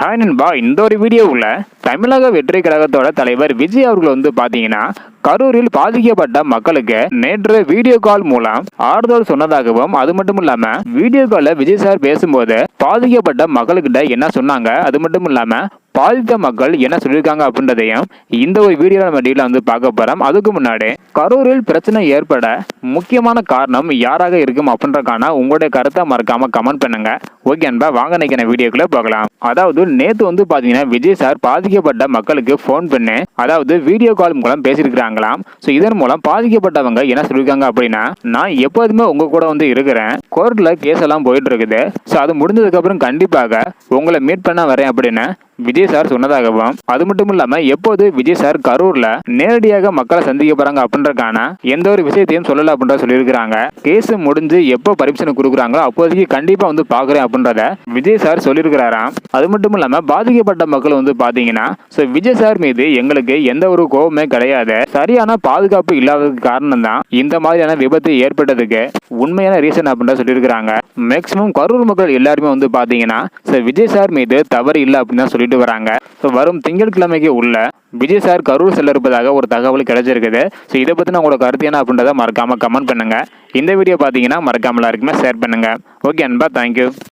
Hi நண்பா இந்த ஒரு வீடியோவில் தமிழக வெற்றி கழகத்தோட தலைவர் விஜய் அவர்கள் வந்து பார்த்தீங்கன்னா கரூரில் பாதிக்கப்பட்ட மக்களுக்கு நேற்று வீடியோ கால் மூலம் ஆறுதல் சொன்னதாகவும் அது மட்டும் இல்லாம வீடியோ காலில் விஜய் சார் பேசும்போது பாதிக்கப்பட்ட மக்கள்கிட்ட என்ன சொன்னாங்க அது மட்டும் இல்லாம பாதித்த மக்கள் என்ன சொல்லியிருக்காங்க அப்படின்றதையும் இந்த ஒரு வீடியோவில் நம்ம டீல வந்து பார்க்க போறோம். அதுக்கு முன்னாடி கரூரில் பிரச்சனை ஏற்பட முக்கியமான காரணம் யாராக இருக்கும் அப்படின்றக்கான உங்களுடைய கருத்தை மறக்காம கமெண்ட் பண்ணுங்க. ஓகே அன்பா வாங்க நினைக்கிற வீடியோக்குள்ள பார்க்கலாம் அதாவது நேத்து வந்து பாத்தீங்கன்னா விஜய் சார் பாதிக்கப்பட்ட மக்களுக்கு ஃபோன் பண்ணி அதாவது வீடியோ கால் மூலம் பேசியிருக்கிறாங்களாம் ஸோ இதன் மூலம் பாதிக்கப்பட்டவங்க என்ன சொல்லியிருக்காங்க அப்படின்னா நான் எப்போதுமே உங்க கூட வந்து இருக்கிறேன். கோர்ட்ல கேஸ் எல்லாம் போயிட்டு இருக்குது. ஸோ அது முடிஞ்சதுக்கப்புறம் கண்டிப்பாக உங்களை மீட் பண்ண வரேன் அப்படின்னு விஜய் சார் சொன்னதாகவும் அது மட்டும் இல்லாம எப்போது விஜய் சார் கரூர்ல நேரடியாக மக்களை சந்திக்க போறாங்க அப்படின்றக்கான எந்த ஒரு விஷயத்தையும் சொல்லல அப்படின்ற சொல்லியிருக்கிறாங்க. கேஸ் முடிஞ்சு எப்போ பரிசனை கொடுக்குறாங்களோ அப்போதைக்கு கண்டிப்பா வந்து பாக்குறேன் அப்படின்றத விஜய் சார் சொல்லியிருக்கிறாராம். அது மட்டும் இல்லாம பாதிக்கப்பட்ட மக்கள் வந்து பாத்தீங்கன்னா ஸோ விஜய் சார் மீது எங்களுக்கு எந்த ஒரு கோபமே கிடையாது. சரியான பாதுகாப்பு இல்லாததுக்கு காரணம் தான் இந்த மாதிரியான விபத்து ஏற்பட்டதுக்கு உண்மையான ரீசன் அப்படின்ற சொல்லியிருக்கிறாங்க. மேக்சிமம் கரூர் மக்கள் எல்லாருமே வந்து பாத்தீங்கன்னா ஸோ விஜய் சார் மீது தவறு இல்லை அப்படின்னு தான் சொல்லிட்டு வராங்க. ஸோ வரும் திங்கட்கிழமைக்கு உள்ள விஜய் சார் கரூர் செல்ல இருப்பதாக ஒரு தகவல் கிடைச்சிருக்குது. ஸோ இதை பற்றின உங்களோட கருத்து என்ன அப்படின்றத மறக்காமல் கமெண்ட் பண்ணுங்கள் இந்த வீடியோ பார்த்தீங்கன்னா மறக்காமல் எல்லாருக்குமே ஷேர் பண்ணுங்கள் ஓகே அன்பா தேங்க்யூ